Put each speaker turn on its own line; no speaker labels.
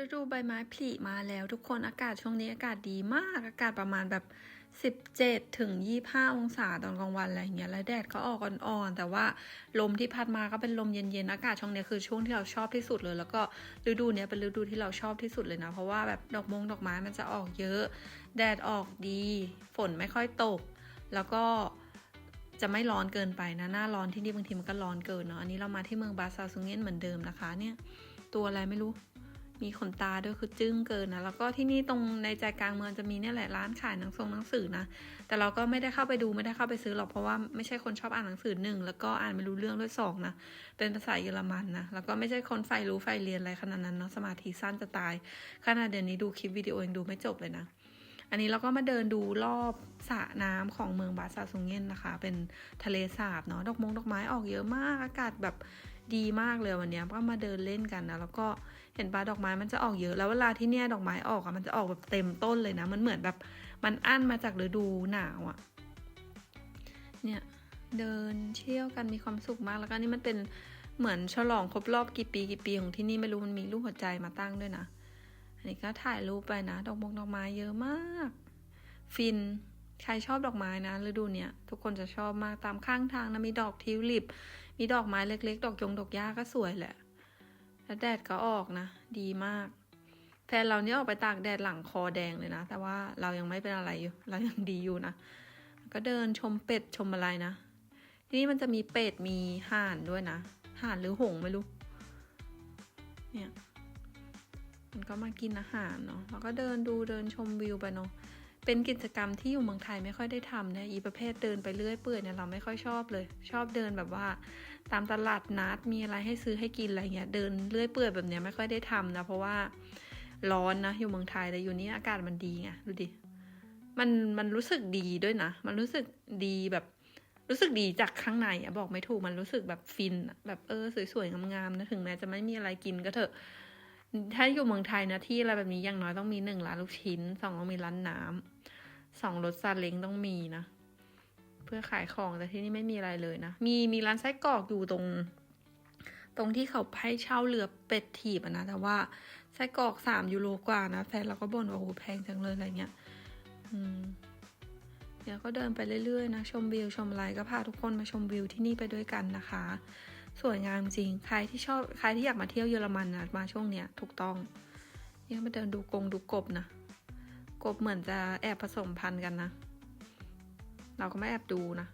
ฤดูใบไม้ผลิมาแล้วทุกคนอากาศช่วงนี้อากาศดีมากอากาศประมาณแบบ 17ถึง25 องศาตอนกลางวันอะไรอย่างเงี้ยแล้วแดดก็ออกอ่อนๆแต่ว่าลมที่พัดมาก็เป็นลมเย็นๆอากาศช่วงนี้คือช่วงที่เราชอบที่สุดเลย แล้วก็ฤดูเนี้ยเป็นฤดูที่เราชอบที่สุดเลยนะ เพราะว่าแบบดอกมงดอกไม้มันจะออกเยอะ แดดออกดี ฝนไม่ค่อยตก แล้วก็จะไม่ร้อนเกินไปนะหน้าร้อนที่นี่บางทีมันก็ร้อนเกินเนาะอันนี้เรามาที่เมืองบาซาซุงเงนเหมือนเดิมนะคะเนี่ยตัวอะไรไม่รู้ มีขนตาด้วยคือจึ้งเกินนะ แล้วก็ที่นี่ตรงในใจกลางเมืองจะมีเนี่ยแหละร้านขายหนังทรงหนังสือนะ แต่เราก็ไม่ได้เข้าไปดูไม่ได้เข้าไปซื้อหรอกเพราะว่าไม่ใช่คนชอบอ่านหนังสือหนึ่งแล้วก็อ่านไม่รู้เรื่องด้วยสองนะ เป็นภาษาเยอรมันนะ แล้วก็ไม่ใช่คนใฝ่รู้ใฝ่เรียนอะไรขนาดนั้นเนาะสมาธิสั้นจะตายขนาดเดี๋ยวนี้ดูคลิปวิดีโอยังดูไม่จบเลยนะ อันนี้เราก็มาเดินดูรอบสระน้ำของเมืองบาซาซุงเงนนะคะ เป็นทะเลสาบเนาะดอกมงดอกไม้ออกเยอะมากอากาศแบบดีมากเลยวันนี้ก็มาเดินเล่นกันนะแล้วก็เห็นปลาดอกไม้มันจะออกเยอะ แล้วเวลาที่เนี่ยดอกไม้ออกอะมันจะออกแบบเต็มต้นเลยนะ มันเหมือนแบบมันอั้นมาจากฤดูหนาวอะเนี่ยเดินเที่ยวกันมีความสุขมากแล้วก็นี่มันเป็นเหมือนฉลองครบรอบกี่ปีกี่ปีของที่นี่ไม่รู้มันมีรูปหัวใจมาตั้งด้วยนะ อันนี้ก็ถ่ายรูปไปนะ ดอกมงดอกไม้เยอะมาก ฟิน ใครชอบดอกไม้นะฤดูเนี้ยทุกคนจะชอบมากตามข้างทางนะมีดอกทิวลิป มีดอกไม้เล็ก ๆ ดอกยงดอกหญ้าก็สวยแหละ แล้วแดดก็ออกนะ ดีมากแฟนเราเนี่ยออกไปตากแดดหลังคอแดงเลยนะ แต่ว่าเรายังไม่เป็นอะไรอยู่ เรายังดีอยู่นะ ก็เดินชมเป็ดชมอะไรนะ ที่นี่มันจะมีเป็ดมีห่านด้วยนะ ห่านหรือหงไม่รู้ เนี่ย มันก็มากินอาหารเนาะแล้วก็เดินดูเดินชมวิวไปเนาะเป็นกิจกรรมที่อยู่เมืองไทยไม่ค่อยได้ทำเนี่ยอีประเภทเดินไปเรื่อยเปื่อยเนี่ยเราไม่ค่อยชอบเลย ชอบเดินแบบว่า ตามตลาดนัดมีอะไรให้ซื้อให้กินอะไรเงี้ยเดินเรื่อยเปื่อยแบบเนี้ยไม่ค่อยได้ทำนะเพราะว่าร้อนนะอยู่เมืองไทยแต่อยู่นี่อากาศมันดีไงดูดิมันมันรู้สึกดีด้วยนะ มันรู้สึกดีแบบรู้สึกดีจากข้างในอะบอกไม่ถูกมันรู้สึกแบบฟินแบบเออสวยๆงามๆนะถึงแม้จะไม่มีอะไรกินก็เถอะ ถ้าอยู่เมืองไทยนะที่อะไรแบบนี้อย่างน้อยต้องมีหนึ่งร้านลูกชิ้นสองต้องมีร้านน้ำสองรถซาเล้งต้องมีนะ เพื่อขายของแต่ที่นี่ไม่มีอะไรเลยนะ มีมีร้านไส้กรอกอยู่ตรง ตรงที่เขาให้เช่าเรือเป็ดถีบนะแต่ว่าไส้กรอกสามยูโรกว่านะแฟนเราก็บ่นว่าโอ้โหแพงจังเลยอะไรเงี้ยอืมเดี๋ยวก็เดินไปเรื่อยๆนะชมวิวชมอะไรก็พาทุกคนมาชมวิวที่นี่ไปด้วยกันนะคะ สวยงามจริง ใครที่ชอบใครที่อยากมาเที่ยวเยอรมันนะมาช่วงเนี้ยถูกต้องเนี่ยมาเดินดูกงดูกบนะกบเหมือนจะแอบผสมพันธุ์กันนะ เราก็ไม่แอบดูนะ